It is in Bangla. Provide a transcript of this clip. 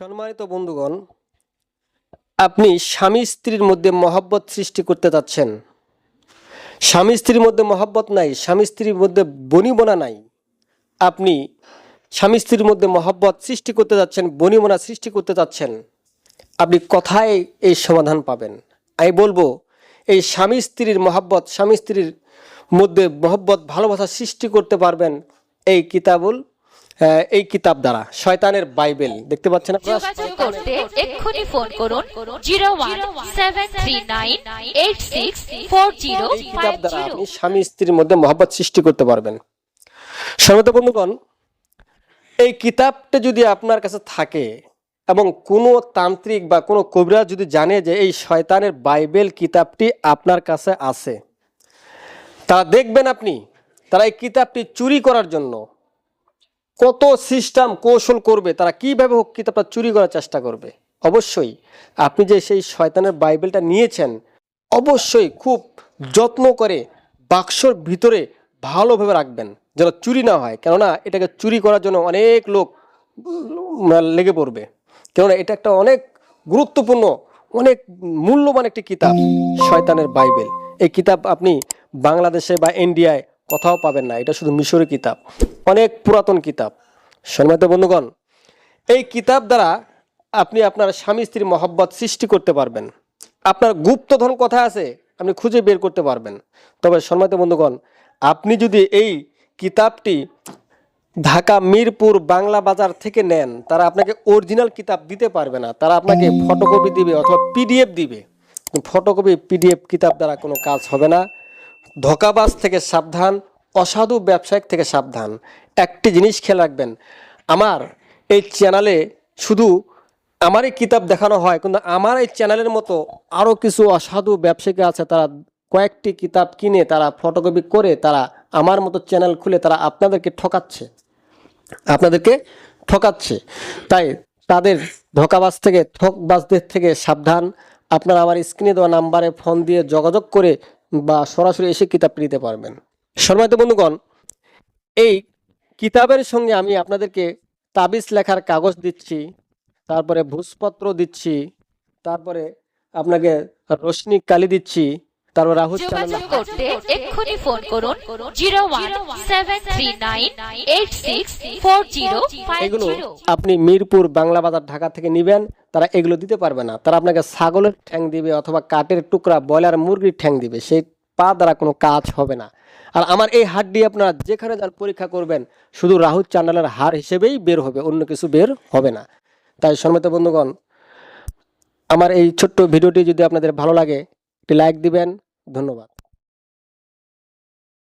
সম্মানিত বন্ধুগণ, আপনি স্বামী স্ত্রীর মধ্যে মহব্বত সৃষ্টি করতে যাচ্ছেন। স্বামী স্ত্রীর মধ্যে মহব্বত নাই, স্বামী স্ত্রীর মধ্যে বনিবনা নাই। আপনি স্বামী স্ত্রীর মধ্যে মহব্বত সৃষ্টি করতে যাচ্ছেন, বনিবনা সৃষ্টি করতে যাচ্ছেন। আপনি কথায় এই সমাধান পাবেন। আমি বলব, এই স্বামী স্ত্রীর মহাব্বত, স্বামী স্ত্রীর মধ্যে মহব্বত, ভালোবাসা সৃষ্টি করতে পারবেন এই কিতাবুল এই কিতাব দ্বারা শয়তানের বাইবেল দেখতে পাচ্ছেন যোগাযোগ করতে এক্ষুনি ফোন করুন zero one seven three nine eight six four zero এই কিতাব দ্বারা আপনি স্বামী স্ত্রীর মধ্যে মহব্বত সৃষ্টি করতে পারবেন। সর্বত বন্ধুগণ এই কিতাবটা যদি আপনার কাছে থাকে এবং কোনো তান্ত্রিক বা কোনো কবিরাজ যদি জানে যে এই শয়তানের বাইবেল কিতাবটি আপনার কাছে আছে তারা দেখবেন আপনি তারা এই কিতাবটি চুরি করার জন্য কত সিস্টেম কৌশল করবে, তারা কীভাবে হোক কিতাবটা চুরি করার চেষ্টা করবে। অবশ্যই আপনি যে সেই শয়তানের বাইবেলটা নিয়েছেন, অবশ্যই খুব যত্ন করে বাক্সর ভিতরে ভালোভাবে রাখবেন, যেন চুরি না হয়। কেননা এটাকে চুরি করার জন্য অনেক লোক লেগে পড়বে। কেননা এটা একটা অনেক গুরুত্বপূর্ণ, অনেক মূল্যবান একটি কিতাব, শয়তানের বাইবেল। এই কিতাব আপনি বাংলাদেশে বা ইন্ডিয়ায় কোথাও পাবেন না। এটা শুধু মিশরের কিতাব, অনেক পুরাতন কিতাব। সম্মানিত বন্ধুগণ, এই কিতাব দ্বারা আপনি আপনার স্বামী স্ত্রীর মহব্বত সৃষ্টি করতে পারবেন। আপনার গুপ্তধন কথা আছে, আপনি খুঁজে বের করতে পারবেন। তবে সম্মানিত বন্ধুগণ, আপনি যদি এই কিতাবটি ঢাকা, মিরপুর, বাংলা বাজার থেকে নেন, তারা আপনাকে অরিজিনাল কিতাব দিতে পারবে না। তারা আপনাকে ফটোকপি দিবে অথবা পিডিএফ দিবে। ফটোকপি, পিডিএফ কিতাব দ্বারা কোনো কাজ হবে না। ধোকাবাজ থেকে সাবধান, অসাধু ব্যবসায়িক থেকে সাবধান। একটি জিনিস খেয়াল রাখবেন, আমার এই চ্যানেলে শুধু আমারই কিতাব দেখানো হয়, কিন্তু আমার এই চ্যানেলের মতো আরও কিছু অসাধু ব্যবসায়িক আছে, তারা কয়েকটি কিতাব কিনে, তারা ফটোকপি করে, তারা আমার মতো চ্যানেল খুলে, তারা আপনাদেরকে ঠকাচ্ছে। আপনাদেরকে ঠকাচ্ছে। তাই তাদের ধোকাবাজ থেকে ঠকবাজদের থেকে সাবধান। আপনারা আমার স্ক্রিনে দেওয়া নাম্বারে ফোন দিয়ে যোগাযোগ করে বা সরাসরি এসে কিতাবটি নিতে পারবেন। সম্মানিত বন্ধুগণ, এই কিতাবের সঙ্গে আমি আপনাদেরকে তাবিজ লেখার কাগজ দিচ্ছি, তারপরে ভূষপত্র দিচ্ছি, তারপরে আপনাকে রশ্মি কালি দিচ্ছি তারপর রাহুল যোগাযোগ করতে এক্ষুনি ফোন করুন zero one seven three nine eight six four zero এগুলো আপনি মিরপুর বাংলা বাজার ঢাকা থেকে নেবেন তারা এগুলো দিতে পারবে না। তারা আপনাকে ছাগলের ঠ্যাং দিবে অথবা কাঠের টুকরা ব্রয়লার মুরগির ঠ্যাং দিবে। সেই পা দ্বারা কোনো কাজ হবে না। আর আমার এই হাড্ডি আপনারা যেখানে যান পরীক্ষা করবেন শুধু রাহুল চ্যানেলের হার হিসেবেই বের হবে অন্য কিছু বের হবে না। তাই সম্মত বন্ধুগণ আমার এই ছোট্ট ভিডিওটি যদি আপনাদের ভালো লাগে একটি লাইক দিবেন ধন্যবাদ।